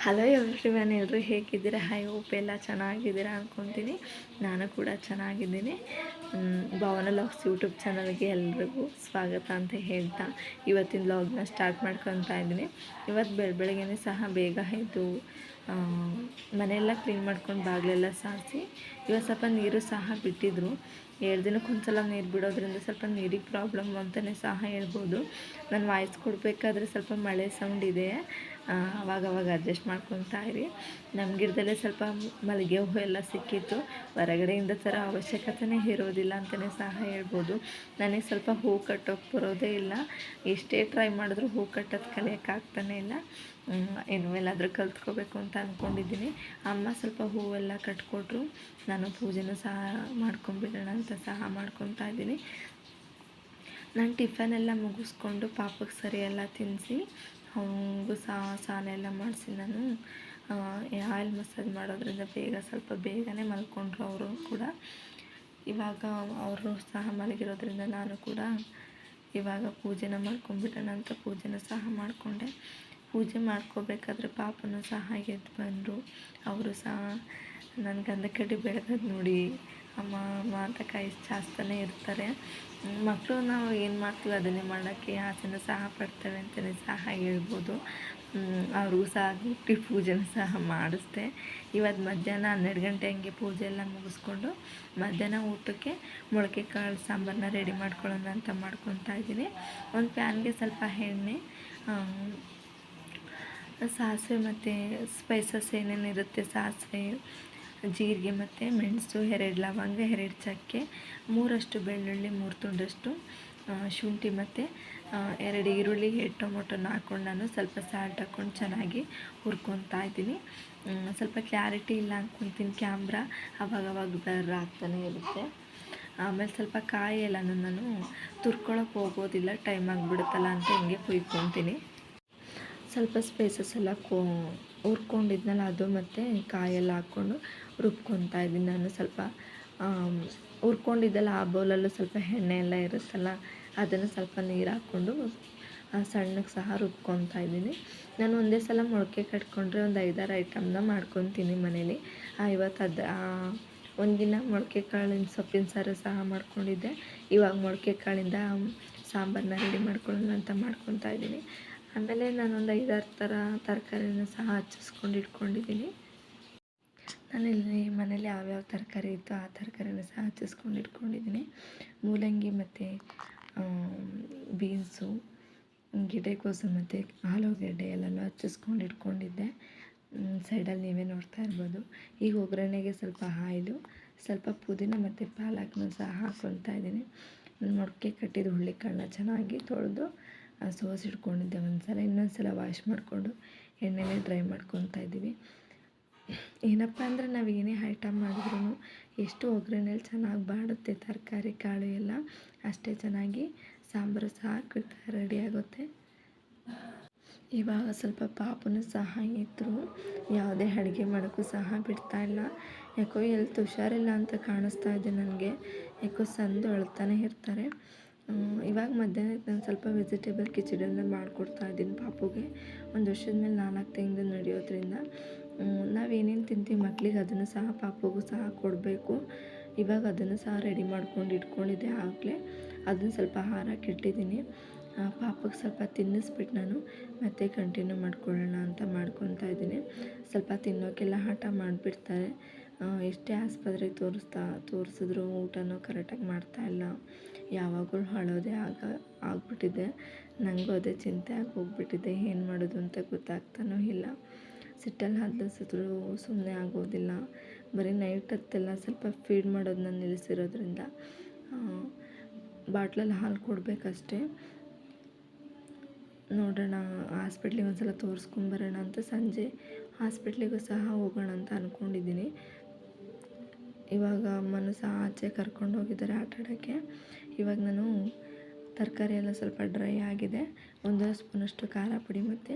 Hello everyone ಎಲ್ಲರೂ ಹೇಗಿದ್ದೀರಾ? High hope ಎಲ್ಲ ಚೆನ್ನಾಗಿದ್ದೀರಾ ಅಂದ್ಕೊತೀನಿ ನಾನು ಕೂಡ ಚೆನ್ನಾಗಿದ್ದೀನಿ. ಭವನ ಲಾಗ್ಸ್ ಯೂಟ್ಯೂಬ್ ಚಾನಲ್ಗೆ ಎಲ್ರಿಗೂ ಸ್ವಾಗತ ಅಂತ ಹೇಳ್ತಾ ಇವತ್ತಿನ ಲಾಗ್ನ ಸ್ಟಾರ್ಟ್ ಮಾಡ್ಕೊತಾ ಇದ್ದೀನಿ. ಇವತ್ತು ಬೆಳ ಬೆಳಗ್ಗೆನೇ ಸಹ ಬೇಗ ಆಯಿತು ಮನೆಯೆಲ್ಲ ಕ್ಲೀನ್ ಮಾಡ್ಕೊಂಡು ಬಾಗಿಲೆಲ್ಲ ಸಾರಿಸಿ ಇವತ್ತು ಸ್ವಲ್ಪ ನೀರು ಸಹ ಬಿಟ್ಟಿದ್ರು. ಎರಡು ದಿನಕ್ಕೆ ಒಂದ್ಸಲ ನೀರು ಬಿಡೋದ್ರಿಂದ ಸ್ವಲ್ಪ ನೀರಿಗೆ ಪ್ರಾಬ್ಲಮ್ ಅಂತಲೇ ಸಹ ಹೇಳ್ಬೋದು. ನಾನು ವಾಯ್ಸ್ ಕೊಡಬೇಕಾದ್ರೆ ಸ್ವಲ್ಪ ಮಳೆ ಸೌಂಡ್ ಇದೆ. ಆ, ಅವಾಗ ಅವಾಗ ಅಡ್ಜಸ್ಟ್ ಮಾಡ್ಕೊತಾ ಇರಿ. ನಮ್ಮ ಗಿಡದಲ್ಲೇ ಸ್ವಲ್ಪ ಮಲ್ಲಿಗೆ ಹೂವು ಎಲ್ಲ ಸಿಕ್ಕಿತ್ತು. ಹೊರಗಡೆಯಿಂದ ಥರ ಅವಶ್ಯಕತೆನೇ ಇರೋದಿಲ್ಲ. ಅಂತಲೇ ಸಹ ಹೇಳ್ಬೋದು. ನನಗೆ ಸ್ವಲ್ಪ ಹೂ ಕಟ್ಟೋಕೆ ಬರೋದೇ ಇಲ್ಲ. ಎಷ್ಟೇ ಟ್ರೈ ಮಾಡಿದ್ರು ಹೂ ಕಟ್ಟೋದು ಕಲಿಯೋಕ್ಕಾಗ್ತಾನೆ ಇಲ್ಲ. ಹ್ಮ್, ಇನ್ನು ಮೇಲಾದರೂ ಕಲ್ತ್ಕೋಬೇಕು ಅಂತ ಅಂದ್ಕೊಂಡಿದ್ದೀನಿ ಅಮ್ಮ ಸ್ವಲ್ಪ ಹೂವೆಲ್ಲ ಕಟ್ಕೊಟ್ರು. ನಾನು ಪೂಜೆನೂ ಸಹ ಮಾಡ್ಕೊಂಬಿಡೋಣ ಅಂತ ಸಹ ಮಾಡ್ಕೊತಾ ಇದ್ದೀನಿ. ನಾನು ಟಿಫನ್ ಎಲ್ಲ ಮುಗಿಸ್ಕೊಂಡು ಪಾಪಕ್ಕೆ ಸರಿ ಎಲ್ಲ ತಿನ್ನಿಸಿ ಅವನಿಗೂ ಸಹ ಎಲ್ಲ ಮಾಡಿಸಿ ನಾನು. ಆಯಿಲ್ ಮಸಾಜ್ ಮಾಡೋದ್ರಿಂದ ಬೇಗ ಸ್ವಲ್ಪ ಬೇಗನೆ ಮಲ್ಕೊಂಡ್ರು ಅವರು ಕೂಡ. ಇವಾಗ ಅವರು ಸಹ ಮಲಗಿರೋದ್ರಿಂದ ನಾನು ಕೂಡ ಇವಾಗ ಪೂಜೆನ ಮಾಡ್ಕೊಂಡ್ಬಿಡೋಣ ಅಂತ ಪೂಜೆನ ಸಹ ಮಾಡಿಕೊಂಡೆ. ಪೂಜೆ ಮಾಡ್ಕೋಬೇಕಾದ್ರೆ ಪಾಪನೂ ಸಹ ಎದ್ದು ಬಂದರು. ಅವರು ಸಹ ನನ್ನ ಗಂಧ ಕಡ್ಡಿ ಬೆಳಗೋದು ನೋಡಿ ಅಮ್ಮ ಮಾತ್ರ ಅಂತ ಕೈ ಚಾಚ್ತಾನೆ ಇರ್ತಾರೆ. ಮಕ್ಕಳು ನಾವು ಏನು ಮಾಡ್ತೀವಿ ಅದನ್ನೇ ಮಾಡೋಕ್ಕೆ ಆಸೆನೂ ಸಹ ಪಡ್ತೇವೆ ಅಂತಲೇ ಸಹ ಹೇಳ್ಬೋದು. ಅವ್ರಿಗೂ ಸಹ ಹುಟ್ಟಿ ಪೂಜೆನ ಸಹ ಮಾಡಿಸ್ದೆ. ಇವತ್ತು ಮಧ್ಯಾಹ್ನ ಹನ್ನೆರಡು ಗಂಟೆ ಹಂಗೆ ಪೂಜೆ ಎಲ್ಲ ಮುಗಿಸ್ಕೊಂಡು ಮಧ್ಯಾಹ್ನ ಊಟಕ್ಕೆ ಮೊಳಕೆ ಕಾಳು ಸಾಂಬಾರನ್ನ ರೆಡಿ ಮಾಡ್ಕೊಳ್ಳೋಣ ಅಂತ ಮಾಡ್ಕೊತಾ ಇದ್ದೀನಿ. ಒಂದು ಪ್ಯಾನ್ಗೆ ಸ್ವಲ್ಪ ಎಣ್ಣೆ ಸಾಸಿವೆ ಮತ್ತು ಸ್ಪೈಸಸ್ ಏನೇನಿರುತ್ತೆ ಸಾಸಿವೆ ಜೀರಿಗೆ ಮತ್ತು ಮೆಣಸು, ಎರಡು ಲವಂಗ, ಎರಡು ಚಕ್ಕೆ, ಮೂರಷ್ಟು ಬೆಳ್ಳುಳ್ಳಿ, ಮೂರು ತುಂಡಷ್ಟು ಶುಂಠಿ ಮತ್ತು ಎರಡು ಈರುಳ್ಳಿ, ಎರಡು ಟೊಮೊಟೊನ ಹಾಕ್ಕೊಂಡು ನಾನು ಸ್ವಲ್ಪ ಸಾಲ್ಟ್ ಹಾಕ್ಕೊಂಡು ಚೆನ್ನಾಗಿ ಹುರ್ಕೊತಾ ಇದ್ದೀನಿ. ಸ್ವಲ್ಪ ಕ್ಲಾರಿಟಿ ಇಲ್ಲ ಅಂದ್ಕೊತೀನಿ ಕ್ಯಾಮ್ರಾ ಅವಾಗವಾಗ ಅವಾಗ ಬ್ಲರ್ ಆಗ್ತಾನೆ ಇರುತ್ತೆ. ಆಮೇಲೆ ಸ್ವಲ್ಪ ಕಾಯಿ ಎಲ್ಲನೂ ನಾನು ತುರ್ಕೊಳಕ್ಕೆ ಹೋಗೋದಿಲ್ಲ ಟೈಮ್ ಆಗಿಬಿಡುತ್ತಲ್ಲ ಅಂತ ಹಿಂಗೆ ಕುಯ್ಕೊತೀನಿ. ಸ್ವಲ್ಪ ಸ್ಪೇಸಸ್ ಎಲ್ಲ ಕೋ ಹುರ್ಕೊಂಡಿದ್ನಲ್ಲ ಅದು ಮತ್ತು ಕಾಯೆಲ್ಲ ಹಾಕ್ಕೊಂಡು ರುಬ್ಕೊತಾ ಇದ್ದೀನಿ ನಾನು ಸ್ವಲ್ಪ. ಹುರ್ಕೊಂಡಿದ್ದಲ್ಲ ಆ ಬೌಲಲ್ಲೂ ಸ್ವಲ್ಪ ಎಣ್ಣೆ ಎಲ್ಲ ಇರುತ್ತಲ್ಲ ಅದನ್ನು ಸ್ವಲ್ಪ ನೀರು ಹಾಕ್ಕೊಂಡು ಆ, ಸಣ್ಣಗೆ ಸಹ ರುಬ್ಕೊತಾ ಇದ್ದೀನಿ. ನಾನು ಒಂದೇ ಸಲ ಮೊಳಕೆ ಕಟ್ಕೊಂಡ್ರೆ ಒಂದು ಐದಾರು ಐಟಮ್ನ ಮಾಡ್ಕೊತೀನಿ ಮನೇಲಿ. ಇವತ್ತು ಅದು ಒಂದಿನ ಮೊಳಕೆ ಕಾಳಿನ ಸೊಪ್ಪಿನ ಸಾರು ಸಹ ಮಾಡ್ಕೊಂಡಿದ್ದೆ. ಇವಾಗ ಮೊಳಕೆ ಕಾಳಿಂದ ಸಾಂಬಾರನ್ನ ರೆಡಿ ಮಾಡ್ಕೊಳ್ಳೋಣ ಅಂತ ಮಾಡ್ಕೊತಾ ಇದ್ದೀನಿ. ಆಮೇಲೆ ನಾನೊಂದು ಐದಾರು ಥರ ತರಕಾರಿನ ಸಹ ಹಚ್ಚಿಸ್ಕೊಂಡು ಇಟ್ಕೊಂಡಿದ್ದೀನಿ. ನಾನಿಲ್ಲಿ ಮನೇಲಿ ಯಾವ್ಯಾವ ತರಕಾರಿ ಇತ್ತು ಆ ತರಕಾರಿನ ಸಹ ಹಚ್ಚಿಸ್ಕೊಂಡು ಇಟ್ಕೊಂಡಿದ್ದೀನಿ. ಮೂಲಂಗಿ ಮತ್ತು ಬೀನ್ಸು ಗಿಡಕೋಸು ಮತ್ತು ಆಲೂಗೆಡ್ಡೆ ಎಲ್ಲನೂ ಹಚ್ಚಿಸ್ಕೊಂಡು ಇಟ್ಕೊಂಡಿದ್ದೆ. ಸೈಡಲ್ಲಿ ನೀವೇ ನೋಡ್ತಾ ಇರ್ಬೋದು. ಈಗ ಒಗ್ಗರಣೆಗೆ ಸ್ವಲ್ಪ ಆಯಿಲು, ಸ್ವಲ್ಪ ಪುದೀನ ಮತ್ತು ಪಾಲಕ್ನ ಸಹ ಹಾಕೊಳ್ತಾ ಇದ್ದೀನಿ. ಮೊಳಕೆ ಕಟ್ಟಿದ ಹುಳ್ಳಿಕಾಳನ್ನ ಚೆನ್ನಾಗಿ ತೊಳೆದು ಸೋಸಿಟ್ಕೊಂಡಿದ್ದೆ ಒಂದು ಸಲ ಇನ್ನೊಂದು ಸಲ ವಾಶ್ ಮಾಡಿಕೊಂಡು ಎಣ್ಣೆಲೆ ಡ್ರೈ ಮಾಡ್ಕೊತಾ ಇದ್ದೀವಿ. ಏನಪ್ಪ ಅಂದರೆ ನಾವು ಏನೇ ಐಟಮ್ ಮಾಡಿದ್ರು ಎಷ್ಟು ಒಗ್ಗರಣೆಲಿ ಚೆನ್ನಾಗಿ ಬಾಡುತ್ತೆ ತರಕಾರಿ, ಕಾಳು ಎಲ್ಲ, ಅಷ್ಟೇ ಚೆನ್ನಾಗಿ ಸಾಂಬಾರು ಸಹ ರೆಡಿ ಆಗುತ್ತೆ. ಇವಾಗ ಸ್ವಲ್ಪ ಪಾಪನೂ ಸಹ ಇದ್ದರು ಯಾವುದೇ ಅಡುಗೆ ಮಾಡೋಕ್ಕೂ ಸಹ ಬಿಡ್ತಾ ಇಲ್ಲ. ಯಾಕೋ ಎಲ್ತ್ ಹುಷಾರಿಲ್ಲ ಅಂತ ಕಾಣಿಸ್ತಾ ಇದೆ ನನಗೆ. ಯಾಕೋ ಸಂದು ಅಳ್ತಾನೆ ಇರ್ತಾರೆ. ಇವಾಗ ಮಧ್ಯಾಹ್ನಕ್ಕೆ ನಾನು ಸ್ವಲ್ಪ ವೆಜಿಟೇಬಲ್ ಕಿಚಡಿಯನ್ನು ಮಾಡಿಕೊಡ್ತಾ ಇದ್ದೀನಿ ಪಾಪುಗೆ. ಒಂದು ವರ್ಷದ ಮೇಲೆ ನಾಲ್ಕು ತಿಂಗಳು ನಡೆಯೋದ್ರಿಂದ. ನಾವು ಏನೇನು ತಿಂತೀವಿ ಮಕ್ಕಳಿಗೆ ಅದನ್ನು ಸಹ ಪಾಪುಗೂ ಸಹ ಕೊಡಬೇಕು. ಇವಾಗ ಅದನ್ನು ಸಹ ರೆಡಿ ಮಾಡ್ಕೊಂಡು ಇಟ್ಕೊಂಡಿದ್ದೆ ಆಗಲೇ. ಅದನ್ನು ಸ್ವಲ್ಪ ಆಹಾರ ಕೆಟ್ಟಿದ್ದೀನಿ. ಪಾಪಕ್ಕೆ ಸ್ವಲ್ಪ ತಿನ್ನಿಸ್ಬಿಟ್ಟು ನಾನು. ಮತ್ತೆ ಕಂಟಿನ್ಯೂ ಮಾಡ್ಕೊಳ್ಳೋಣ ಅಂತ ಮಾಡ್ಕೊತಾ ಇದ್ದೀನಿ. ಸ್ವಲ್ಪ ತಿನ್ನೋಕ್ಕೆಲ್ಲ ಹಠ ಮಾಡಿಬಿಡ್ತಾರೆ. ಎಷ್ಟೇ ಆಸ್ಪತ್ರೆಗೆ ತೋರಿಸ್ತಾ, ತೋರಿಸಿದ್ರು ಊಟನೂ ಕರೆಕ್ಟಾಗಿ ಮಾಡ್ತಾಯಿಲ್ಲ ಯಾವಾಗಲೂ ಹಾಳೋದೇ ಆಗ, ಆಗ್ಬಿಟ್ಟಿದೆ. ನನಗೂ ಅದೇ ಚಿಂತೆ ಆಗಿ ಹೋಗ್ಬಿಟ್ಟಿದೆ. ಏನು ಮಾಡೋದು ಅಂತ ಗೊತ್ತಾಗ್ತಾನೂ ಇಲ್ಲ. ಸಿಟ್ಟಲ್ಲಿ ಹದ್ದಿಸಿದ್ರು ಸುಮ್ಮನೆ ಆಗೋದಿಲ್ಲ. ಬರೀ ನೈಟ್ ಹೊತ್ತೆಲ್ಲ ಸ್ವಲ್ಪ ಫೀಡ್ ಮಾಡೋದನ್ನ ನಿಲ್ಲಿಸಿರೋದ್ರಿಂದ ಬಾಟ್ಲಲ್ಲಿ ಹಾಲು ಕೊಡಬೇಕಷ್ಟೇ. ನೋಡೋಣ, ಹಾಸ್ಪಿಟ್ಲಿಗೆ ಒಂದು ಸಲ ತೋರಿಸ್ಕೊಂಬರೋಣ ಅಂತ ಸಂಜೆ ಹಾಸ್ಪಿಟ್ಲಿಗೂ ಸಹ ಹೋಗೋಣ ಅಂತ ಅಂದ್ಕೊಂಡಿದ್ದೀನಿ ಇವಾಗ ಅಮ್ಮನೂ ಸಹ ಆಚೆ ಕರ್ಕೊಂಡು ಹೋಗಿದ್ದಾರೆ ಆಟ ಆಡೋಕ್ಕೆ. ಇವಾಗ ನಾನು ತರಕಾರಿ ಎಲ್ಲ ಸ್ವಲ್ಪ ಡ್ರೈ ಆಗಿದೆ. ಒಂದು ಸ್ಪೂನಷ್ಟು ಖಾರ ಪುಡಿ ಮತ್ತು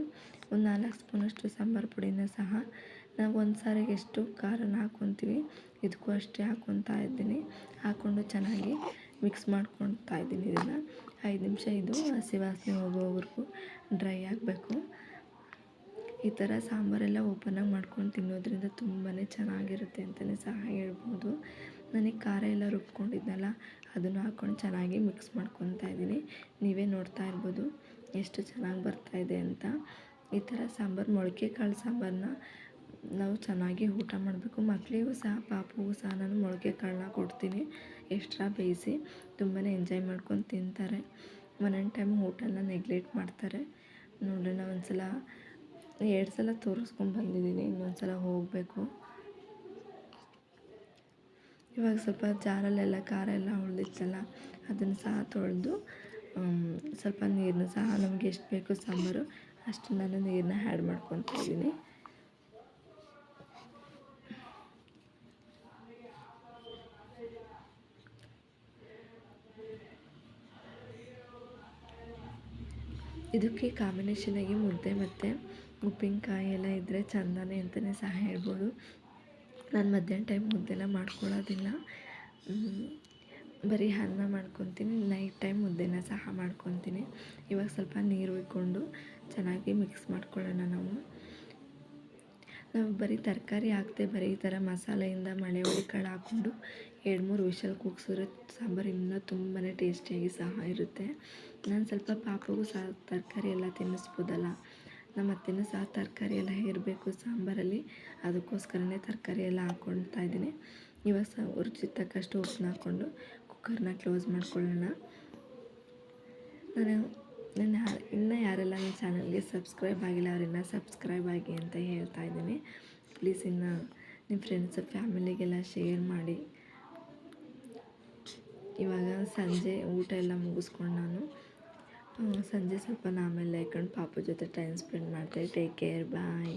ಒಂದು ನಾಲ್ಕು ಸ್ಪೂನಷ್ಟು ಸಾಂಬಾರು ಪುಡಿನ ಸಹ. ನಾವು ಒಂದು ಸಾರಿಗೆ ಎಷ್ಟು ಖಾರನ ಹಾಕ್ಕೊತೀವಿ ಇದಕ್ಕೂ ಅಷ್ಟೇ ಹಾಕ್ಕೊತಾ ಇದ್ದೀನಿ. ಹಾಕ್ಕೊಂಡು ಚೆನ್ನಾಗಿ ಮಿಕ್ಸ್ ಮಾಡ್ಕೊತಾ ಇದ್ದೀನಿ ಇದನ್ನು. ಐದು ನಿಮಿಷ ಇದು ಹಸಿ ವಾಸನೆ ಹೋಗೋವರೆಗೂ ಡ್ರೈ ಆಗಬೇಕು. ಈ ಥರ ಸಾಂಬಾರೆಲ್ಲ ಓಪನಾಗಿ ಮಾಡ್ಕೊಂಡು ತಿನ್ನೋದ್ರಿಂದ ತುಂಬಾ ಚೆನ್ನಾಗಿರುತ್ತೆ ಅಂತಲೇ ಸಹ ಹೇಳ್ಬೋದು. ನನಗೆ ಖಾರ ಎಲ್ಲ ರುಬ್ಕೊಂಡಿದ್ನಲ್ಲ, ಅದನ್ನು ಹಾಕ್ಕೊಂಡು ಚೆನ್ನಾಗಿ ಮಿಕ್ಸ್ ಮಾಡ್ಕೊತಾ ಇದ್ದೀನಿ. ನೀವೇ ನೋಡ್ತಾ ಇರ್ಬೋದು ಎಷ್ಟು ಚೆನ್ನಾಗಿ ಬರ್ತಾಯಿದೆ ಅಂತ. ಈ ಥರ ಸಾಂಬಾರು, ಮೊಳಕೆ ಕಾಳು ಸಾಂಬಾರನ್ನ ನಾವು ಚೆನ್ನಾಗಿ ಊಟ ಮಾಡಬೇಕು. ಮಕ್ಕಳಿಗೂ ಸಹ, ಪಾಪುಗೂ ಸಹ ನಾನು ಮೊಳಕೆ ಕಾಳನ್ನ ಕೊಡ್ತೀನಿ. ಎಕ್ಸ್ಟ್ರಾ ಬೇಯಿಸಿ ತುಂಬಾ ಎಂಜಾಯ್ ಮಾಡ್ಕೊಂಡು ತಿಂತಾರೆ. ಒಂದೊಂದು ಟೈಮ್ ಊಟನ ನೆಗ್ಲೆಕ್ಟ್ ಮಾಡ್ತಾರೆ. ನೋಡೋಣ ಒಂದು ಸಲ ಎರಡು ಸಲ ತೋರಿಸ್ಕೊಂಡು ಬಂದಿದ್ದೀನಿ ಇನ್ನೊಂದು ಸಲ ಹೋಗಬೇಕು. ಇವಾಗ ಸ್ವಲ್ಪ ಜಾರಲ್ಲೆಲ್ಲ ಖಾರ ಎಲ್ಲ ಉಳಿದಿತ್ತಲ್ಲ, ಅದನ್ನು ಸಹ ತೊಳೆದು ಸ್ವಲ್ಪ ನೀರನ್ನು ಸಹ ನಮಗೆ ಎಷ್ಟು ಬೇಕು ಸಾಂಬಾರು ಅಷ್ಟು ನಾನು ನೀರನ್ನ ಆ್ಯಡ್ ಮಾಡ್ಕೊತಾ ಇದ್ದೀನಿ. ಇದಕ್ಕೆ ಕಾಂಬಿನೇಷನಾಗಿ ಮುದ್ದೆ ಮತ್ತು ಉಪ್ಪಿನಕಾಯಿ ಎಲ್ಲ ಇದ್ದರೆ ಚಂದನೇ ಅಂತಲೇ ಸಹ ಹೇಳ್ಬೋದು. ನಾನು ಮಧ್ಯಾಹ್ನ ಟೈಮ್ ಮುದ್ದೆನ ಮಾಡ್ಕೊಳ್ಳೋದಿಲ್ಲ. ಬರೀ ಅನ್ನ ಮಾಡ್ಕೊತೀನಿ ನೈಟ್ ಟೈಮ್ ಮುದ್ದೆನ ಸಹ ಮಾಡ್ಕೊತೀನಿ. ಇವಾಗ ಸ್ವಲ್ಪ ನೀರು ಉಯ್ಕೊಂಡು ಚೆನ್ನಾಗಿ ಮಿಕ್ಸ್ ಮಾಡ್ಕೊಳ್ಳೋಣ ನಾವು. ನಾವು ಬರೀ ತರಕಾರಿ ಹಾಕ್ದೆ ಬರೀ ಈ ಥರ ಮಸಾಲೆಯಿಂದ ಮಳೆ ಕಾಳು ಹಾಕ್ಕೊಂಡು ಎರಡು ಮೂರು ವಿಷಲ್ ಕೂಗ್ಸಿದ್ರೆ ಸಾಂಬಾರು ಇನ್ನೂ ತುಂಬಾ ಟೇಸ್ಟಿಯಾಗಿ ಸಹ ಇರುತ್ತೆ. ನಾನು ಸ್ವಲ್ಪ ಪಾಪಗೂ ಸಹ ತರಕಾರಿ ಎಲ್ಲ ತಿನ್ನಿಸ್ಬೋದಲ್ಲ. ನಮ್ಮ ಅತ್ತೆನೂ ಸಹ ತರಕಾರಿ ಎಲ್ಲ ಇರಬೇಕು ಸಾಂಬಾರಲ್ಲಿ, ಅದಕ್ಕೋಸ್ಕರನೇ ತರಕಾರಿ ಎಲ್ಲ ಹಾಕ್ಕೊಳ್ತಾ ಇದ್ದೀನಿ. ಇವಾಗ ಸಹ ರುಚಿ ತಕ್ಕಷ್ಟು ಉಪ್ಪನ್ನ ಹಾಕ್ಕೊಂಡು ಕುಕ್ಕರ್ನ ಕ್ಲೋಸ್ ಮಾಡ್ಕೊಳ್ಳೋಣ. ನಾನು ನನ್ನ ಇನ್ನೂ ಯಾರೆಲ್ಲ ನನ್ನ ಚಾನಲ್ಗೆ ಸಬ್ಸ್ಕ್ರೈಬ್ ಆಗಿಲ್ಲ, ಅವರಿನ್ನ ಸಬ್ಸ್ಕ್ರೈಬ್ ಆಗಿ ಅಂತ ಹೇಳ್ತಾ ಇದ್ದೀನಿ. ಪ್ಲೀಸ್ ಇನ್ನು ನಿಮ್ಮ ಫ್ರೆಂಡ್ಸ್ ಫ್ಯಾಮಿಲಿಗೆಲ್ಲ ಶೇರ್ ಮಾಡಿ. ಇವಾಗ ಸಂಜೆ ಊಟ ಎಲ್ಲ ಮುಗಿಸ್ಕೊಂಡು ನಾನು ಸಂಜೆ ಸ್ವಲ್ಪ ಆಮೇಲೆ ಯಾಕಂಡು ಪಾಪು ಜೊತೆ ಟೈಮ್ ಸ್ಪೆಂಡ್ ಮಾಡ್ತೆ ಟೇಕ್ ಕೇರ್ ಬಾಯ್